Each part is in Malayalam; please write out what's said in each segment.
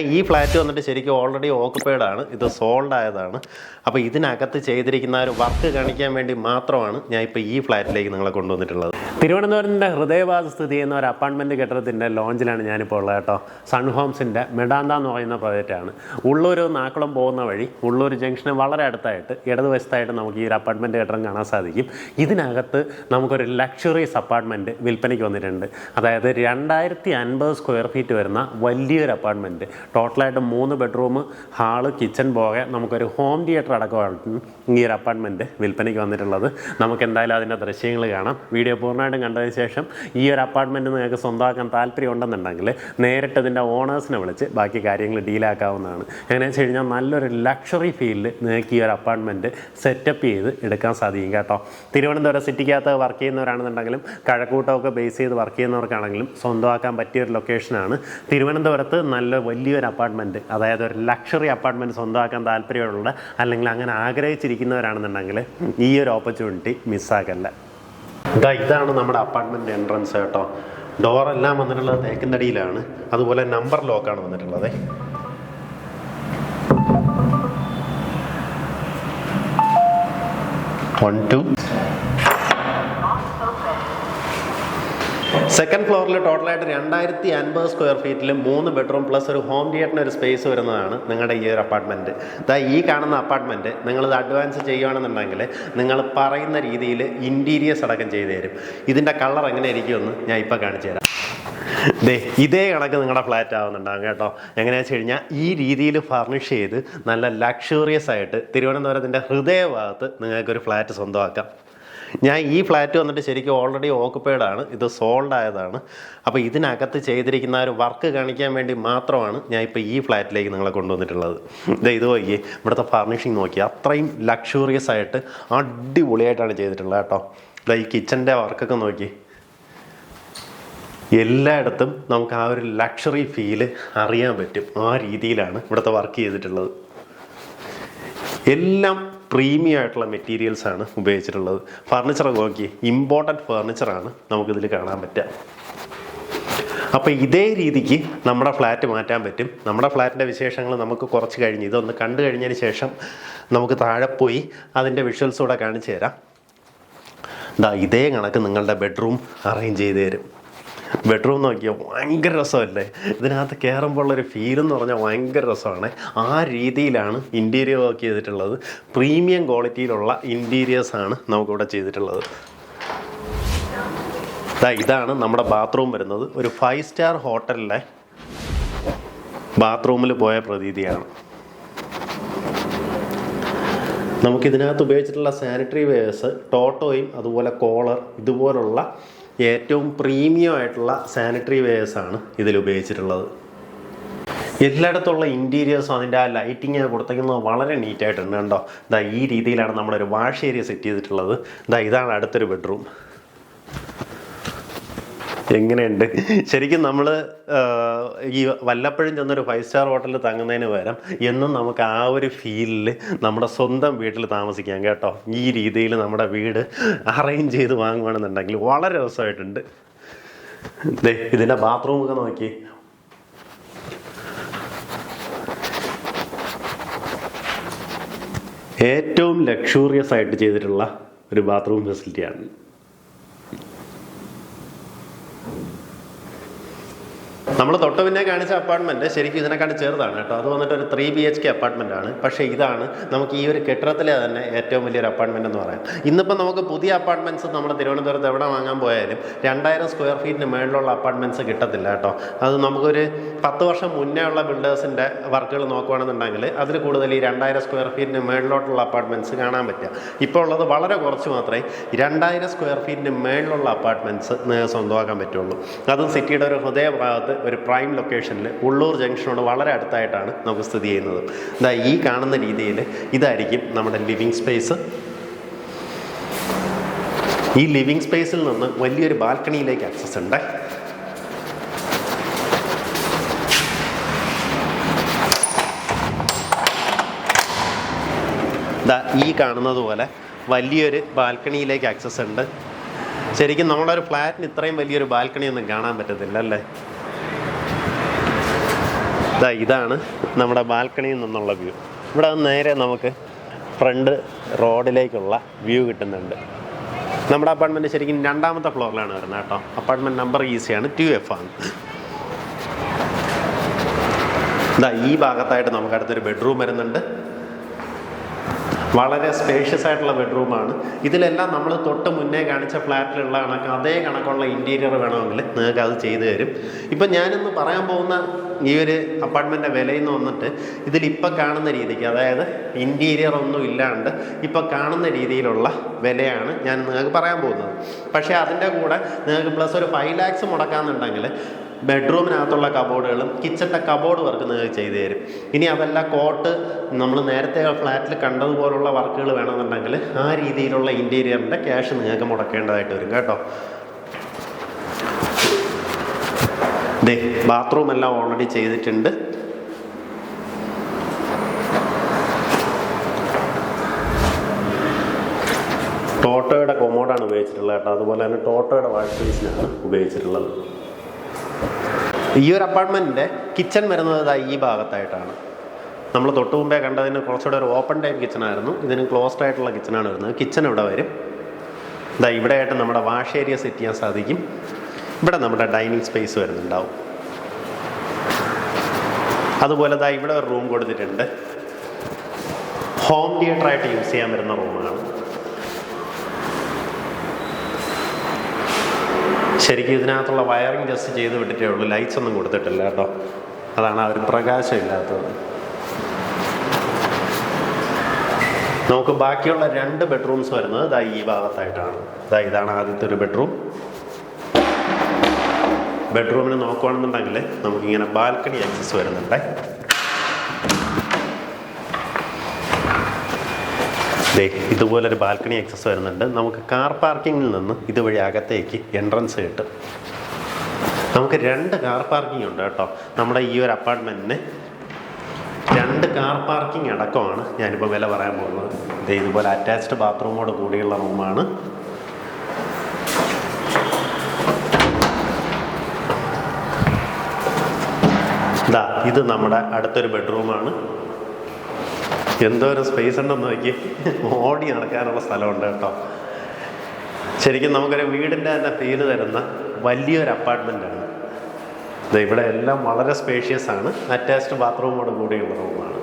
ഈ ഫ്ലാറ്റ് വന്നിട്ട് ശരിക്കും ഓൾറെഡി ഓക്കുപ്പൈഡ് ആണ്. ഇത് സോൾഡ് ആയതാണ്. അപ്പോൾ ഇതിനകത്ത് ചെയ്തിരിക്കുന്ന ഒരു വർക്ക് കാണിക്കാൻ വേണ്ടി മാത്രമാണ് ഞാൻ ഇപ്പോൾ ഈ ഫ്ലാറ്റിലേക്ക് നിങ്ങളെ കൊണ്ടുവന്നിട്ടുള്ളത്. തിരുവനന്തപുരത്തിന്റെ ഹൃദയഭാഗ സ്ഥിതി ചെയ്യുന്ന ഒരു അപ്പാർട്ട്മെന്റ് കെട്ടിടത്തിന്റെ ലോഞ്ചിലാണ് ഞാനിപ്പോൾ ഉള്ളത് കേട്ടോ. സൺ ഹോംസിന്റെ മെഡാന്ത എന്ന് പറയുന്ന പ്രോജക്റ്റാണ് ഉള്ളൂർ നാക്കുളം പോകുന്ന വഴി ഉള്ളൂർ ജംഗ്ഷന് വളരെ അടുത്തായിട്ട് ഇടതുവശത്തായിട്ട് നമുക്ക് ഈ ഒരു അപ്പാർട്ട്മെന്റ് കെട്ടിടം കാണാൻ സാധിക്കും. ഇതിനകത്ത് നമുക്കൊരു ലക്ഷറീസ് അപ്പാർട്ട്മെന്റ് വിൽപ്പനയ്ക്ക് വന്നിട്ടുണ്ട്. അതായത് രണ്ടായിരത്തി അൻപത് സ്ക്വയർ ഫീറ്റ് വരുന്ന വലിയൊരു അപ്പാർട്ട്മെന്റ് ടോട്ടലായിട്ട് മൂന്ന് ബെഡ്റൂം ഹാൾ കിച്ചൺ പോകെ നമുക്കൊരു ഹോം തിയേറ്റർ അടക്കമാണ് ഈ ഒരു അപ്പാർട്ട്മെന്റ് വിൽപ്പനയ്ക്ക് വന്നിട്ടുള്ളത്. നമുക്ക് എന്തായാലും അതിന്റെ ദൃശ്യങ്ങൾ കാണാം. വീഡിയോ പൂർണമായിട്ടും കണ്ടതിന് ശേഷം ഈ ഒരു അപ്പാർട്ട്മെന്റ് നിങ്ങൾക്ക് സ്വന്തമാക്കാൻ താല്പര്യം ഉണ്ടെന്നുണ്ടെങ്കിൽ നേരിട്ട് ഇതിന്റെ ഓണേഴ്സിനെ വിളിച്ച് ബാക്കി കാര്യങ്ങൾ ഡീലാക്കാവുന്നതാണ്. എങ്ങനെയാണെന്ന് വെച്ച് കഴിഞ്ഞാൽ നല്ലൊരു ലക്ഷറി ഫീലിൽ നിങ്ങൾക്ക് ഈ ഒരു അപ്പാർട്ട്മെന്റ് സെറ്റപ്പ് ചെയ്ത് എടുക്കാൻ സാധിക്കും കേട്ടോ. തിരുവനന്തപുരം സിറ്റിക്കകത്ത് വർക്ക് ചെയ്യുന്നവരാണെന്നുണ്ടെങ്കിലും കഴക്കൂട്ടമൊക്കെ ബേസ് ചെയ്ത് വർക്ക് ചെയ്യുന്നവർക്കാണെങ്കിലും സ്വന്തമാക്കാൻ പറ്റിയ ഒരു ലൊക്കേഷനാണ് തിരുവനന്തപുരത്ത് നല്ല വലിയൊരു അപ്പാർട്ട്മെന്റ് അതായത് ഒരു ലക്ഷറി അപ്പാർട്ട്മെന്റ് സ്വന്തമാക്കാൻ താല്പര്യമുള്ള അല്ലെങ്കിൽ അങ്ങനെ ആഗ്രഹിച്ചിരിക്കുന്നവരാണെന്നുണ്ടെങ്കിൽ ഈ ഒരു ഓപ്പർച്യൂണിറ്റി മിസ്സാക്കല്ല ഇതാ ഇതാണ് നമ്മുടെ അപ്പാർട്ട്മെന്റ് എൻട്രൻസ് കേട്ടോ. ഡോറെല്ലാം വന്നിട്ടുള്ളത് തേക്കിന്റടിയിലാണ് അതുപോലെ നമ്പർ ലോക്കാണ് വന്നിട്ടുള്ളത്. വൺ ടു സെക്കൻഡ് ഫ്ലോറിൽ ടോട്ടലായിട്ട് രണ്ടായിരത്തി അൻപത് സ്ക്വയർ ഫീറ്റിൽ മൂന്ന് ബെഡ്റൂം പ്ലസ് ഒരു ഹോം തിയേറ്ററിന് ഒരു സ്പേസ് വരുന്നതാണ് നിങ്ങളുടെ ഈ ഒരു അപ്പാർട്ട്മെന്റ് ഇതാ ഈ കാണുന്ന അപ്പാർട്ട്മെന്റ് നിങ്ങളിത് അഡ്വാൻസ് ചെയ്യുകയാണെന്നുണ്ടെങ്കിൽ നിങ്ങൾ പറയുന്ന രീതിയിൽ ഇന്റീരിയേഴ്സ് അടക്കം ചെയ്തു തരും. ഇതിന്റെ കളർ എങ്ങനെ ഇരിക്കുമെന്ന് ഞാൻ ഇപ്പോൾ കാണിച്ചു തരാം. ദേ ഇതേ കണക്ക് നിങ്ങളുടെ ഫ്ലാറ്റ് ആവുന്നുണ്ടാകും കേട്ടോ. എങ്ങനെയാണെന്ന് വെച്ച് കഴിഞ്ഞാൽ ഈ രീതിയിൽ ഫർണിഷ് ചെയ്ത് നല്ല ലക്ഷറിയസ് ആയിട്ട് തിരുവനന്തപുരത്തിന്റെ ഹൃദയഭാഗത്ത് നിങ്ങൾക്കൊരു ഫ്ലാറ്റ് സ്വന്തമാക്കാം. ഞാൻ ഈ ഫ്ലാറ്റ് വന്നിട്ട് ശരിക്കും ഓൾറെഡി ഓക്കുപ്പൈഡ് ആണ്. ഇത് സോൾഡ് ആയതാണ്. അപ്പോൾ ഇതിനകത്ത് ചെയ്തിരിക്കുന്ന ഒരു വർക്ക് കാണിക്കാൻ വേണ്ടി മാത്രമാണ് ഞാൻ ഇപ്പോൾ ഈ ഫ്ലാറ്റിലേക്ക് നിങ്ങളെ കൊണ്ടുവന്നിട്ടുള്ളത്. ഇത് ഇത് നോക്കി ഇവിടുത്തെ ഫർണിഷിങ് നോക്കി അത്രയും ലക്ഷൂറിയസ് ആയിട്ട് അടിപൊളിയായിട്ടാണ് ചെയ്തിട്ടുള്ളത് കേട്ടോ. ഇതാ ഈ കിച്ചന്റെ വർക്കൊക്കെ നോക്കി എല്ലായിടത്തും നമുക്ക് ആ ഒരു ലക്ഷറി ഫീൽ അറിയാൻ പറ്റും ആ രീതിയിലാണ് ഇവിടുത്തെ വർക്ക് ചെയ്തിട്ടുള്ളത്. എല്ലാം പ്രീമിയം ആയിട്ടുള്ള മെറ്റീരിയൽസ് ആണ് ഉപയോഗിച്ചിട്ടുള്ളത്. ഫർണിച്ചർ നോക്കി ഇമ്പോർട്ടന്റ് ഫർണിച്ചറാണ് നമുക്കിതിൽ കാണാൻ പറ്റുക. അപ്പോൾ ഇതേ രീതിക്ക് നമ്മുടെ ഫ്ലാറ്റ് മാറ്റാൻ പറ്റും. നമ്മുടെ ഫ്ലാറ്റിന്റെ വിശേഷങ്ങൾ നമുക്ക് കുറച്ച് കഴിഞ്ഞ് ഇതൊന്ന് കണ്ടു കഴിഞ്ഞതിന് ശേഷം നമുക്ക് താഴെ പോയി അതിന്റെ വിഷ്വൽസ് കൂടെ കാണിച്ചു തരാം. ഇതാ കണക്ക് നിങ്ങളുടെ ബെഡ്റൂം അറേഞ്ച് ചെയ്ത് തരും. ബെഡ്റൂം നോക്കിയാൽ ഭയങ്കര രസമല്ലേ? ഇതിനകത്ത് കയറുമ്പോൾ ഉള്ളൊരു ഫീൽ എന്ന് പറഞ്ഞാൽ ഭയങ്കര രസമാണ്. ആ രീതിയിലാണ് ഇന്റീരിയർ വർക്ക് ചെയ്തിട്ടുള്ളത്. പ്രീമിയം ക്വാളിറ്റിയിലുള്ള ഇന്റീരിയേഴ്സാണ് നമുക്കിവിടെ ചെയ്തിട്ടുള്ളത്. ഇതാ ഇതാണ് നമ്മുടെ ബാത്റൂം വരുന്നത്. ഒരു ഫൈവ് സ്റ്റാർ ഹോട്ടലിലെ ബാത്റൂമിൽ പോയ പ്രതീതിയാണ്. നമുക്കിതിനകത്ത് ഉപയോഗിച്ചിട്ടുള്ള സാനിറ്ററി വെയേഴ്സ് ടോട്ടോയും അതുപോലെ കോളർ ഇതുപോലുള്ള ഏറ്റവും പ്രീമിയം ആയിട്ടുള്ള സാനിറ്ററി വെയേഴ്സാണ് ഇതിൽ ഉപയോഗിച്ചിട്ടുള്ളത്. എല്ലായിടത്തുള്ള ഇന്റീരിയേഴ്സും അതിന്റെ ആ ലൈറ്റിങ് കൊടുത്തേക്കുന്നത് വളരെ നീറ്റായിട്ടുണ്ട് കണ്ടോ? ഇതാ ഈ രീതിയിലാണ് നമ്മളൊരു വാഷ് ഏരിയ സെറ്റ് ചെയ്തിട്ടുള്ളത്. ഇതാ ഇതാണ് അടുത്തൊരു ബെഡ്റൂം എങ്ങനെയുണ്ട്? ശരിക്കും നമ്മൾ ഈ വല്ലപ്പോഴും ചെന്നൊരു ഫൈവ് സ്റ്റാർ ഹോട്ടലിൽ തങ്ങുന്നതിന് പകരം എന്നും നമുക്ക് ആ ഒരു ഫീലിൽ നമ്മുടെ സ്വന്തം വീട്ടിൽ താമസിക്കാം കേട്ടോ. ഈ രീതിയിൽ നമ്മുടെ വീട് അറേഞ്ച് ചെയ്ത് വാങ്ങുകയാണെന്നുണ്ടെങ്കിൽ വളരെ രസമായിട്ടുണ്ട്. ഇതിന്റെ ബാത്റൂമൊക്കെ നോക്കി. ഏറ്റവും ലക്ഷൂറിയസ് ആയിട്ട് ചെയ്തിട്ടുള്ള ഒരു ബാത്റൂം ഫെസിലിറ്റിയാണ് നമ്മൾ തൊട്ട് പിന്നെ കാണിച്ച അപ്പാർട്ട്മെന്റ് ശരിക്കും ഇതിനെക്കാളും ചെറുതാണ് കേട്ടോ. അത് വന്നിട്ട് ഒരു three B H K apartment ആണ്. പക്ഷേ ഇതാണ് നമുക്ക് ഈ ഒരു കെട്ടിടത്തിലെ തന്നെ ഏറ്റവും വലിയൊരു അപ്പാർട്ട്മെന്റ് എന്ന് പറയാം. ഇന്നിപ്പോൾ നമുക്ക് പുതിയ അപ്പാർട്ട്മെന്റ്സ് നമ്മൾ തിരുവനന്തപുരത്ത് എവിടെ വാങ്ങാൻ പോയാലും രണ്ടായിരം സ്ക്വയർ ഫീറ്റിന് മേളിലുള്ള അപ്പാർട്ട്മെന്റ്സ് കിട്ടത്തില്ല കേട്ടോ. അത് നമുക്കൊരു പത്ത് വർഷം മുന്നേ ഉള്ള ബിൽഡേഴ്സിന്റെ വർക്കുകൾ നോക്കുകയാണെന്നുണ്ടെങ്കിൽ അതിൽ കൂടുതൽ ഈ രണ്ടായിരം സ്ക്വയർ ഫീറ്റിന് മേളിലോട്ടുള്ള അപ്പാർട്ട്മെന്റ്സ് കാണാൻ പറ്റുക. ഇപ്പോൾ ഉള്ളത് വളരെ കുറച്ച് മാത്രമേ രണ്ടായിരം സ്ക്വയർ ഫീറ്റിന് മേളിലുള്ള അപ്പാർട്ട്മെന്റ്സ് സ്വന്തമാക്കാൻ പറ്റുള്ളൂ. അതും സിറ്റിയുടെ ഒരു ഹൃദയഭാഗത്ത് ഒരു പ്രൈം ലൊക്കേഷനിൽ ഉള്ളൂർ ജംഗ്ഷനോട് വളരെ അടുത്തായിട്ടാണ് നമുക്ക് സ്ഥിതി ചെയ്യുന്നത്. ഇതാ ഈ കാണുന്ന രീതിയിൽ ഇതായിരിക്കും നമ്മുടെ ലിവിങ് സ്പേസ് ഈ ലിവിങ് സ്പേസിൽ നിന്ന് വലിയൊരു ബാൽക്കണിയിലേക്ക് ആക്സസ് ഉണ്ട്. ഈ കാണുന്നത് പോലെ വലിയൊരു ബാൽക്കണിയിലേക്ക് ആക്സസ് ഉണ്ട്. ശരിക്കും നമ്മളൊരു ഫ്ലാറ്റിന് ഇത്രയും വലിയൊരു ബാൽക്കണി ഒന്നും കാണാൻ പറ്റത്തില്ല അല്ലേ? ഇതാ ഇതാണ് നമ്മുടെ ബാൽക്കണിയിൽ നിന്നുള്ള വ്യൂ. ഇവിടെ നേരെ നമുക്ക് ഫ്രണ്ട് റോഡിലേക്കുള്ള വ്യൂ കിട്ടുന്നുണ്ട്. നമ്മുടെ അപ്പാർട്ട്മെന്റ് ശരിക്കും രണ്ടാമത്തെ ഫ്ലോറിലാണ് വരുന്നത് കേട്ടോ. അപ്പാർട്ട്മെന്റ് നമ്പർ ഈസിയാണ് ടു എഫ് ആണ്. ഇതാ ഈ ഭാഗത്തായിട്ട് നമുക്ക് അടുത്തൊരു ബെഡ്റൂം വരുന്നുണ്ട്. വളരെ സ്പേഷ്യസ് ആയിട്ടുള്ള ബെഡ്റൂമാണ് ഇതിലെല്ലാം നമ്മൾ തൊട്ട് മുന്നേ കാണിച്ച ഫ്ലാറ്റിലുള്ള കണക്ക് അതേ കണക്കുള്ള ഇന്റീരിയർ വേണമെങ്കിൽ നിങ്ങൾക്ക് അത് ചെയ്തു തരും. ഇപ്പം ഞാനിന്ന് പറയാൻ പോകുന്ന ഈ ഒരു അപ്പാർട്ട്മെന്റിന്റെ വിലയെന്ന് വന്നിട്ട് ഇതിലിപ്പോൾ കാണുന്ന രീതിക്ക് അതായത് ഇന്റീരിയർ ഒന്നും ഇല്ലാണ്ട് ഇപ്പോൾ കാണുന്ന രീതിയിലുള്ള വിലയാണ് ഞാൻ നിങ്ങൾക്ക് പറയാൻ പോകുന്നത്. പക്ഷേ അതിന്റെ കൂടെ നിങ്ങൾക്ക് പ്ലസ് ഒരു ഫൈവ് ലാക്സ് മുടക്കാമെന്നുണ്ടെങ്കിൽ ബെഡ്റൂമിനകത്തുള്ള കബോർഡുകളും കിച്ചണിന്റെ കബോർഡ് വർക്ക് നിങ്ങൾക്ക് ചെയ്തു തരും. ഇനി അതല്ല കോട്ട് നമ്മൾ നേരത്തെ ഫ്ലാറ്റിൽ കണ്ടതുപോലുള്ള വർക്കുകൾ വേണമെന്നുണ്ടെങ്കിൽ ആ രീതിയിലുള്ള ഇന്റീരിയറിന്റെ ക്യാഷ് നിങ്ങൾക്ക് മുടക്കേണ്ടതായിട്ട് വരും കേട്ടോ. ദേ ബാത്റൂം എല്ലാം ഓൾറെഡി ചെയ്തിട്ടുണ്ട്. ടോട്ടോയുടെ കൊമോഡാണ് ഉപയോഗിച്ചിട്ടുള്ളത് കേട്ടോ. അതുപോലെ തന്നെ ടോട്ടോയുടെ വാഷ് ബേസിനാണ് ഉപയോഗിച്ചിട്ടുള്ളത്. ഈ ഒരു അപ്പാർട്ട്മെന്റിന്റെ കിച്ചൺ വരുന്നത് ഈ ഭാഗത്തായിട്ടാണ്. നമ്മൾ തൊട്ട് മുമ്പേ കണ്ടതിന് കുറച്ചുകൂടെ ഒരു ഓപ്പൺ ടൈപ്പ് കിച്ചണായിരുന്നു ഇതിന് ക്ലോസ്ഡ് ആയിട്ടുള്ള കിച്ചണാണ് വരുന്നത്. കിച്ചൺ ഇവിടെ വരും. ഇതാ ഇവിടെ ആയിട്ട് നമ്മുടെ വാഷ് ഏരിയ സെറ്റ് ചെയ്യാൻ സാധിക്കും. ഇവിടെ നമ്മുടെ ഡൈനിങ് സ്പേസ് വരുന്നുണ്ടാവും. അതുപോലെ ദാ ഇവിടെ ഒരു റൂം കൊടുത്തിട്ടുണ്ട്. ഹോം തിയേറ്റർ ആയിട്ട് യൂസ് ചെയ്യാൻ വരുന്ന റൂമാണ് ശരിക്കും ഇതിനകത്തുള്ള വയറിംഗ് ജസ്റ്റ് ചെയ്ത് വിട്ടിട്ടേ ഉള്ളൂ. ലൈറ്റ്സ് ഒന്നും കൊടുത്തിട്ടില്ല കേട്ടോ. അതാണ് ആ ഒരു പ്രകാശം ഇല്ലാത്തത്. നമുക്ക് ബാക്കിയുള്ള രണ്ട് ബെഡ്റൂംസ് വരുന്നത് ഇതാ ഈ ഭാഗത്തായിട്ടാണ്. ഇതാ ഇതാണ് ആദ്യത്തെ ഒരു ബെഡ്റൂം ബെഡ്റൂമിന് നോക്കുകയാണെന്നുണ്ടെങ്കിൽ നമുക്കിങ്ങനെ ബാൽക്കണി ആക്സസ് വരുന്നുണ്ട്. ദേ ഇതുപോലൊരു ബാൽക്കണി ആക്സസ് വരുന്നുണ്ട്. നമുക്ക് കാർ പാർക്കിങ്ങിൽ നിന്ന് ഇതുവഴി അകത്തേക്ക് എൻട്രൻസ് കിട്ടും. നമുക്ക് രണ്ട് കാർ പാർക്കിംഗ് ഉണ്ട് കേട്ടോ. നമ്മുടെ ഈ ഒരു അപ്പാർട്ട്മെന്റിന് രണ്ട് കാർ പാർക്കിംഗ് അടക്കമാണ് ഞാനിപ്പോൾ വില പറയാൻ പോകുന്നത്. ദേ ഇതുപോലെ അറ്റാച്ച്ഡ് ബാത്റൂമോട് കൂടിയുള്ള റൂമാണ് ഇതാ ഇത് നമ്മുടെ അടുത്തൊരു ബെഡ്റൂമാണ് എന്തോ ഒരു സ്പേസ് ഉണ്ടെന്ന് നോക്കി. ഓടി നടക്കാനുള്ള സ്ഥലമുണ്ട് കേട്ടോ. ശരിക്കും നമുക്കൊരു വീടിന്റെ തന്നെ പേര് തരുന്ന വലിയൊരു അപ്പാർട്ട്മെന്റാണ് ഇവിടെ എല്ലാം വളരെ സ്പേഷ്യസ് ആണ്. അറ്റാച്ച്ഡ് ബാത്റൂമോട് കൂടിയുള്ള റൂമാണ്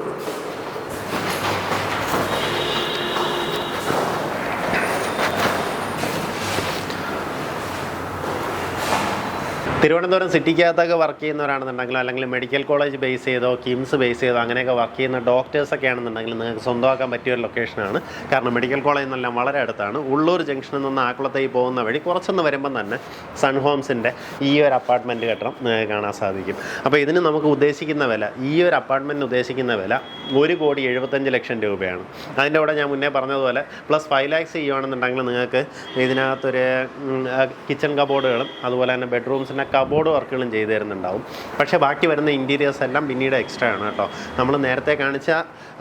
തിരുവനന്തപുരം സിറ്റിക്കകത്തൊക്കെ വർക്ക് ചെയ്യുന്നവരാണെന്നുണ്ടെങ്കിലോ അല്ലെങ്കിൽ മെഡിക്കൽ കോളേജ് ബേസ് ചെയ്തോ കിംസ് ബേസ് ചെയ്തോ അങ്ങനെയൊക്കെ വർക്ക് ചെയ്യുന്ന ഡോക്ടേഴ്സൊക്കെ ആണെന്നുണ്ടെങ്കിൽ നിങ്ങൾക്ക് സ്വന്തമാക്കാൻ പറ്റിയ ഒരു ലൊക്കേഷനാണ് കാരണം മെഡിക്കൽ കോളേജ് എന്നെല്ലാം വളരെ അടുത്താണ്. ഉള്ളൂർ ജംഗ്ഷനിൽ നിന്ന് ആക്കുളത്തേക്ക് പോകുന്ന വഴി കുറച്ചൊന്ന് വരുമ്പം തന്നെ സൺ ഹോംസിന്റെ ഈ ഒരു അപ്പാർട്ട്മെന്റ് കെട്ടണം. കാണാൻ സാധിക്കും. അപ്പോൾ ഇതിന് നമുക്ക് ഉദ്ദേശിക്കുന്ന വില ഈ ഒരു അപ്പാർട്ട്മെന്റിന് ഉദ്ദേശിക്കുന്ന വില ഒരു കോടി എഴുപത്തഞ്ച് ലക്ഷം രൂപയാണ്. അതിന്റെ കൂടെ ഞാൻ മുന്നേ പറഞ്ഞതുപോലെ പ്ലസ് ഫൈവ് ലാക്സ് ചെയ്യുകയാണെന്നുണ്ടെങ്കിൽ നിങ്ങൾക്ക് ഇതിനകത്തൊരു കിച്ചൺ കബോർഡുകളും അതുപോലെ തന്നെ ബെഡ്റൂംസിന്റെ കബോർഡ് വർക്കുകളും ചെയ്തു തരുന്നുണ്ടാവും. പക്ഷേ ബാക്കി വരുന്ന ഇന്റീരിയേഴ്സ് എല്ലാം പിന്നീട് എക്സ്ട്രാ ആണ് കേട്ടോ. നമ്മൾ നേരത്തെ കാണിച്ച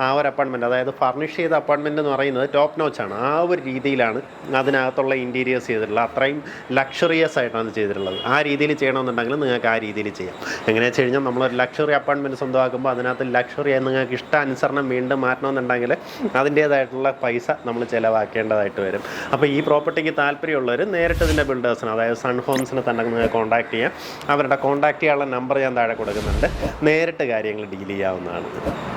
ആ ഒരു അപ്പാർട്ട്മെന്റ് അതായത് ഫർണിഷ് ചെയ്ത അപ്പാർട്ട്മെന്റ് എന്ന് പറയുന്നത് ടോപ്പ് നോച്ചാണ് ആ ഒരു രീതിയിലാണ് അതിനകത്തുള്ള ഇന്റീരിയേഴ്സ് ചെയ്തിട്ടുള്ളത്. അത്രയും ലക്ഷറിയസ് ആയിട്ടാണ് ചെയ്തിട്ടുള്ളത്. ആ രീതിയിൽ ചെയ്യണമെന്നുണ്ടെങ്കിൽ നിങ്ങൾക്ക് ആ രീതിയിൽ ചെയ്യാം. എങ്ങനെയാണെന്ന് വെച്ച് കഴിഞ്ഞാൽ നമ്മളൊരു ലക്ഷറി അപ്പാർട്ട്മെന്റ് സ്വന്തമാക്കുമ്പോൾ അതിനകത്ത് ലക്ഷറി ആയി നിങ്ങൾക്ക് ഇഷ്ടാനുസരണം വീണ്ടും മാറ്റണമെന്നുണ്ടെങ്കിൽ അതിന്റേതായിട്ടുള്ള പൈസ നമ്മൾ ചിലവാക്കേണ്ടതായിട്ട് വരും. അപ്പോൾ ഈ പ്രോപ്പർട്ടിക്ക് താല്പര്യമുള്ളവർ നേരിട്ട് ഇതിന്റെ ബിൽഡേഴ്സിന് അതായത് സൺ ഹോംസിനെ തന്നെ നിങ്ങൾക്ക് കോൺടാക്ട് ചെയ്യാം. അവരുടെ കോൺടാക്ട് ചെയ്യാനുള്ള നമ്പർ ഞാൻ താഴെ കൊടുക്കുന്നുണ്ട്. നേരിട്ട് കാര്യങ്ങൾ ഡീൽ ചെയ്യാവുന്നതാണ്.